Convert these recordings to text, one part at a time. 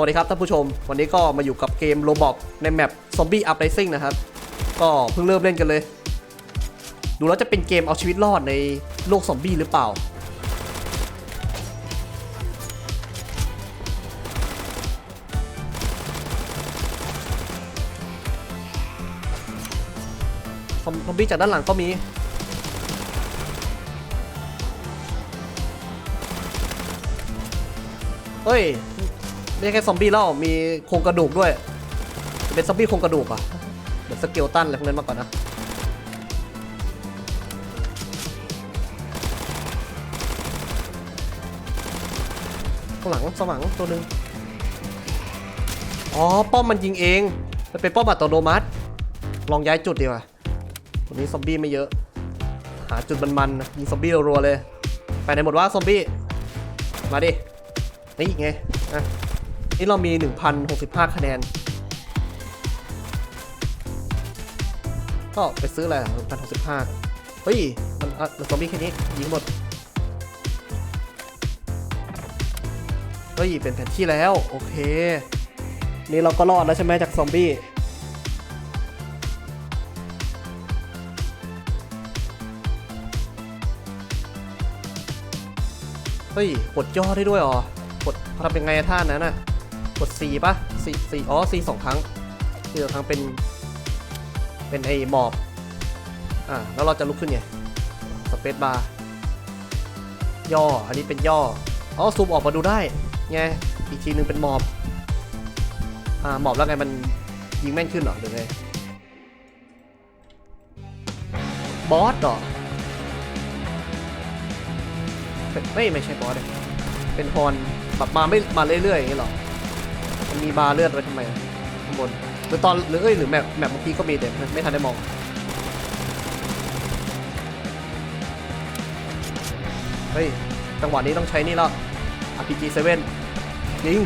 วัสดีครับท่านผู้ชม วันนี้ก็มาอยู่กับเกมโ o บอกในแมป Zombie Uprising นะครับ ก็เพิ่งเริ่มเล่นกันเลย ดูแล้วจะเป็นเกมเอาชีวิตรอดในโลกซอมบี้หรือเปล่า ซอมซอมบี้จากด้านหลังก็มีเฮ้ย ไม่ใช่แค่ซอมบี้แล้วมีโครงกระดูกด้วย เป็นซอมบี้โครงกระดูกอะเหมือนสเกลตันอะไรพวกนั้นมาก่อนนะข้างหลังสว่างตัวหนึ่งอ๋อ ป้อมมันยิงเอง มันเป็นป้อมอัตโนมัติ ลองย้ายจุดดีกว่าวันนี้ซอมบี้ไม่เยอะ หาจุดมันๆนะยิงซอมบี้รัวๆเลย ไปไหนหมดวะซอมบี้ มาดิ นี่ไงอะ นี่เรามี 1,065 คะแนน ก็ไปซื้ออะไรอะ1,065 เฮ้ย มันอะมันซอมบี้แค่นี้ ยิงหมด เฮ้ย เป็นแผนที่แล้ว โอเค นี่เราก็รอดแล้วใช่ไหมจากซอมบี้เฮ้ยกดย่อได้ด้วยเหรอกดทำเป็นไงท่านั้นน่ะ กด C ป่ะ C C อ๋อ C สองครั้ง C สองครั้งเป็น เป็นไอ้หมอบ อ่า แล้วเราจะลุกขึ้นไง สเปซบาร์ ย่อ อันนี้เป็นย่อ อ๋อ ซูมออกมาดูได้ ไง อีกทีนึงเป็นหมอบ อ่า หมอบแล้วไง มันยิงแม่นขึ้นเหรอหรือไง บอสเหรอไม่ไม่ใช่บอสเลยเป็นฮอนแบบมาไม่มาเรื่อยๆอย่างนี้หรอ มันมีบาร์เลือดไว้ทำไมข้างบนหรือตอนหรือเอ้ยหรือแมปแมปเมื่อกี้ก็มีแต่ไม่ไม่ทันได้มองเฮ้ยจังหวะนี้ต้องใช้นี่แล้ว RPG 7ยิง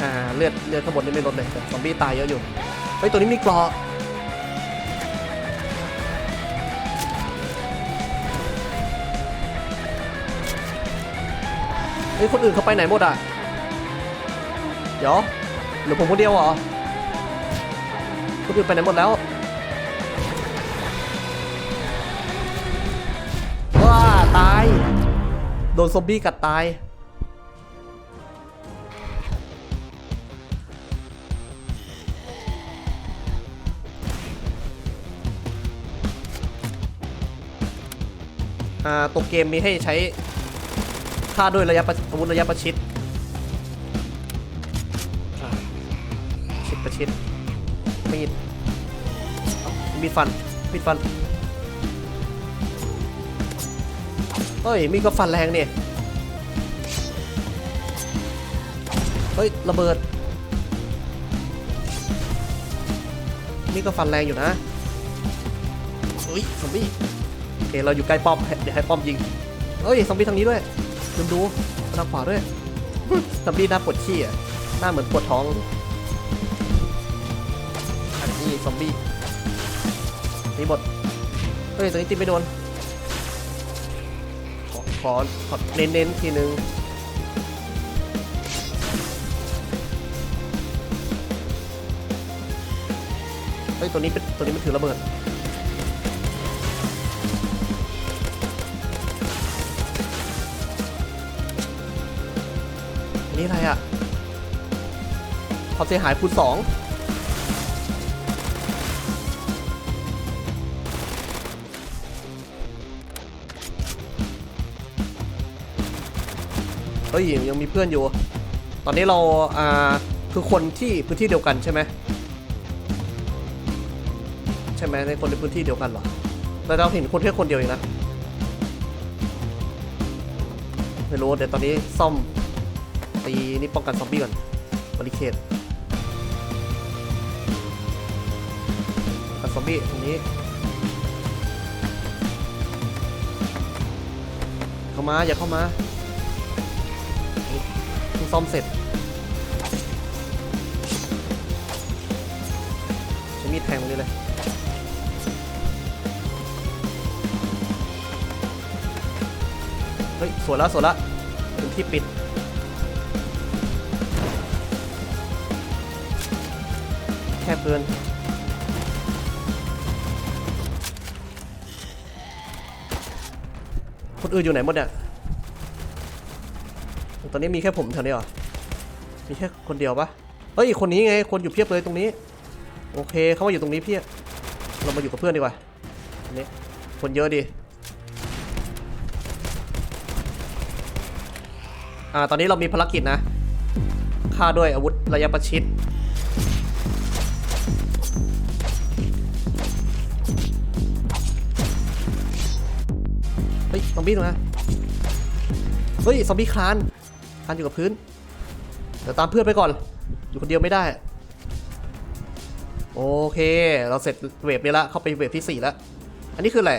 อ่าเลือดเลือดข้างบนนี่ไม่ลดเลยแต่ซอมบี้ตายเยอะอยู่เฮ้ยตัวนี้มีกราะเฮ้ยคนอื่นเขาไปไหนหมดอะ ดี๋ยวหรือผมคนเดียวเหรอคนอื่นไปไหนหมดแล้วว้าตาย โดนซอมบี้กัดตาย อ่าตัวเกมมีให้ใช้ฆ่าด้วยระยะอาวุธระยะประชิด มีดฟันมีดฟันเฮ้ยมีดก็ฟันแรงเนี่ยเฮ้ยระเบิด นี่ก็ฟันแรงอยู่นะเฮ้ยซอมบี้โอเคเราอยู่ใกล้ป้อมเดี๋ยวให้ป้อมยิงเฮ้ยซอมบี้ทางนี้ด้วยลืมดูทางขวาด้วยซอมบี้หน้าปวดขี้อะหน้าเหมือนปวดท้องอันนี้ซอมบี้ นี่หมดเฮ้ยตัวนี้ตีไม่โดน ขอขอขอเน้นๆทีนึงเฮ้ยตัวนี้เป็นตัวนี้มันถือระเบิดนนี้อะไรอะความเสียหายคูณสอง ฮ้ยยังมีเพื่อนอยู่ ตอนนี้เราอ่าคือคนที่พื้นที่เดียวกันใช่ไหมใช่ไหมในคนในพื้นที่เดียวกันเหรอแต่เราเห็นคนแค่คนเดียวเองนะไม่รู้เดี๋ยวตอนนี้ซ่อมตีนี่ป้องกันซอมบี้ก่อนบริเคดกันซอมบี้ตรงนี้ เข้ามาอย่าเข้ามา ซ่อมเสร็จใช้มีแทงนี้เลยเฮ้ยสวนละสวนละพื้นที่ปิดแค่เพื่อนคนอื่นอยู่ไหนหมดเนี่ย ตอนนี้มีแค่ผมแถวนี้เหรอ มีแค่คนเดียวปะเฮ้ยคนนี้ไง คนอยู่เพียบเลยตรงนี้ โอเคเขามาอยู่ตรงนี้เพียบ เรามาอยู่กับเพื่อนดีกว่าอันนี้คนเยอะดี อ่า ตอนนี้เรามีภารกิจนะ ฆ่าด้วยอาวุธระยะประชิดเฮ้ยซอมบี้ตรงนั้นเฮ้ยซอมบี้คลาน คลานอยู่กับพื้น เดี๋ยวตามเพื่อนไปก่อน อยู่คนเดียวไม่ได้ โอเค เราเสร็จเวฟนี้ละ เข้าไปเวฟที่ 4 แล้ว อันนี้คืออะไร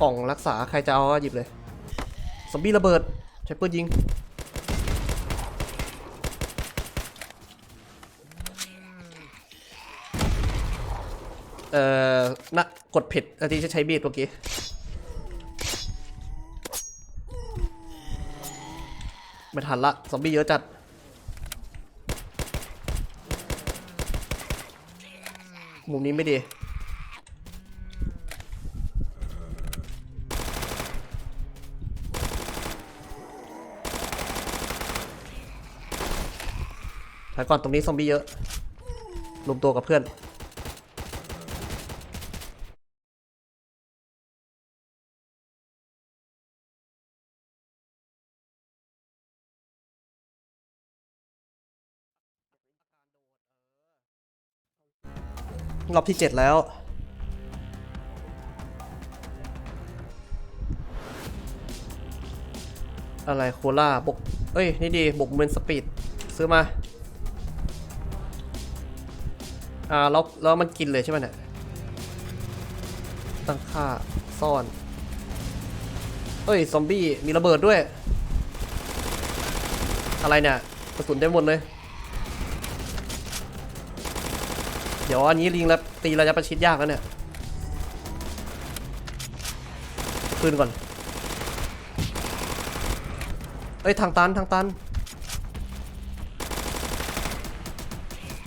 กล่องรักษาใครจะเอาหยิบเลย ซอมบี้ระเบิด ใช้ปืนยิง เอ่อนะกดผิดอันที่จะใช้มีดเมื่อกี้ ไม่ทันละ ซอมบี้เยอะจัด มุมนี้ไม่ดีถอยก่อนตรงนี้ซอมบี้เยอะรวมตัวกับเพื่อน รอบที่ 7 แล้ว อะไรโคล่าบก เอ้ย นี่ดีบกเมนสปีด ซื้อมา อ่า แล้ว แล้วมันกินเลยใช่ไหมเนี่ย ตั้งค่า ซ่อน เอ้ย ซอมบี้ มีระเบิดด้วย อะไรเนี่ย กระสุนได้หมดเลย เดี๋ยวอันนี้ลิงแล้วตีระยะประชิดยากแล้วเนี่ยปืนก่อนเอ้ยทางตันทางตัน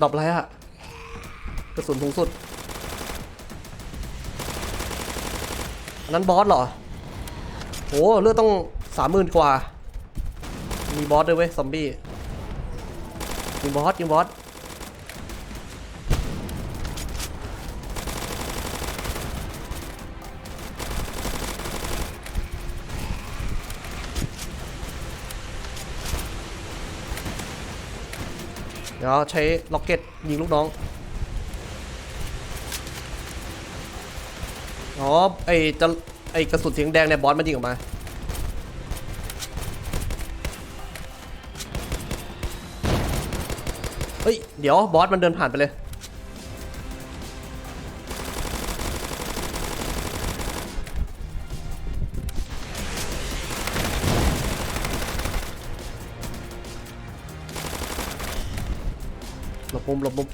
ดอปอะไรอะกระสุนสูงสุดอันนั้นบอสเหรอโหเลือดต้องสามหมื่นกว่า มีบอสด้วยเว้ยซอมบี้ยิงบอสยิงบอส ดี๋ยวใช้ล็อกเก็ตยิงลูกน้อง อ๋อ ไอจะไอกระสุนเสียงแดงเนี่ยบอสมันยิงออกมา เฮ้ย เดี๋ยวบอสมันเดินผ่านไปเลย มหลบมุม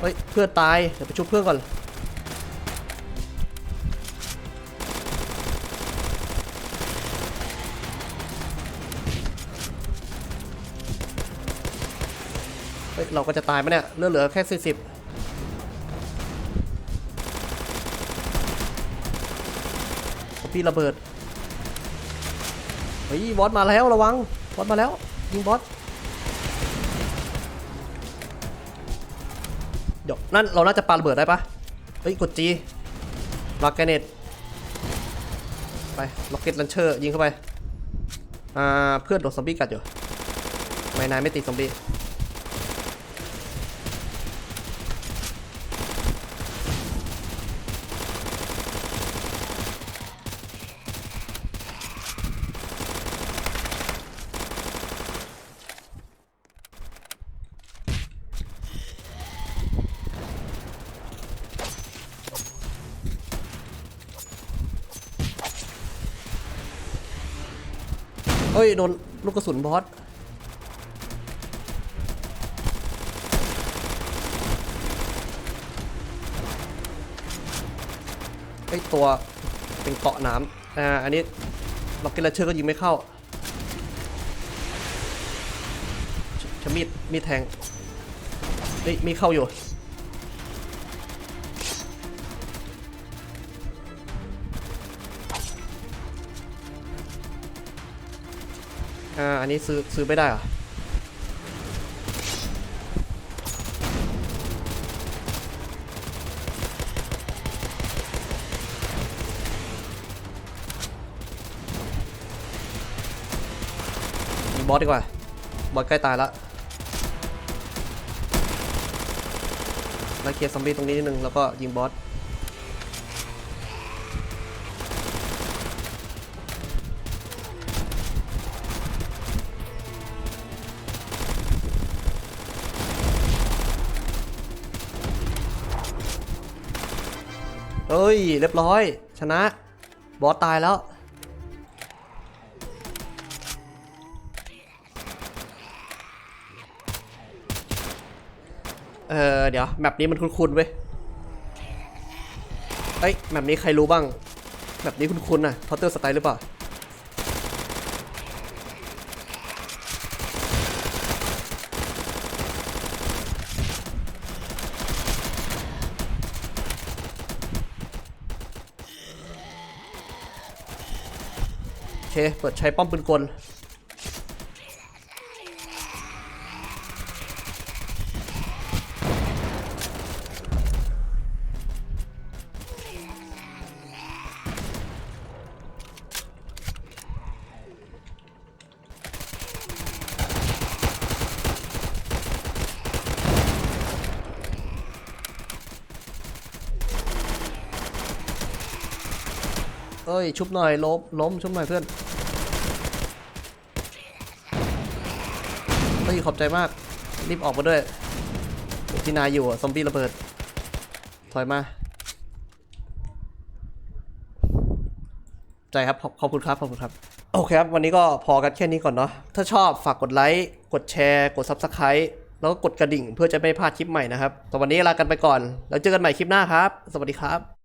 เฮ้ยเพื่อนตายเดี๋ยวไปชุบเพื่อนก่อนเฮ้ยเราก็จะตายไหมเนี่ยเลือดเหลือแค่สี่สิบพี่ระเบิด เฮ้ยบอสมาแล้วระวัง บอสมาแล้ว ยิงบอส นั่นเราน่าจะปาระเบิดได้ปะเฮ้ยกดจีล็อกเกเนตไปล็อกเก็ตลันเชอร์ยิงเข้าไป อ่าเพื่อนโดนซอมบี้กัดอยู่ไม่นายไม่ติดซอมบี้ เฮ้ยโดนลูกกระสุนบอสไอตัวเป็นเกาะน้ำอ่าอันนี้ล็อกเก็ตเลเชอร์ก็ยิงไม่เข้าใจะมีดมีแทงเฮ้มีเข้าอยู่ อ่า อันนี้ซื้อซื้อไม่ได้เหรอยิงบอสดีกว่า บอสใกล้ตายแล้วไล่เคลียร์ซอมบี้ตรงนี้นิดนึง แล้วก็ยิงบอส เฮ้ย เรียบร้อย ชนะ บอสตายแล้ว เออเดี๋ยวแมปนี้มันคุ้นๆเว้ยเอ้ยแมปนี้ใครรู้บ้างแมปนี้คุ้นๆน่ะเคาน์เตอร์สไตล์หรือเปล่า เค เปิดใช้ป้อมปืนกล เอ้ย ชุบหน่อยล้มล้มชุบหน่อยเพื่อน เฮ้ ยขอบใจมาก รีบออกมาด้วย ที่นายอยู่อะซอมบี้ระเบิด ถอยมา ใจครับขอบขอบคุณครับ ขอบคุณครับ โอเคครับ วันนี้ก็พอกันแค่นี้ก่อนเนาะ ถ้าชอบฝากกดไลค์ กดแชร์ กด Subscribe แล้วก็กดกระดิ่งเพื่อจะไม่พลาดคลิปใหม่นะครับแต่วันนี้ลากันไปก่อน แล้วเจอกันใหม่คลิปหน้าครับ สวัสดีครับ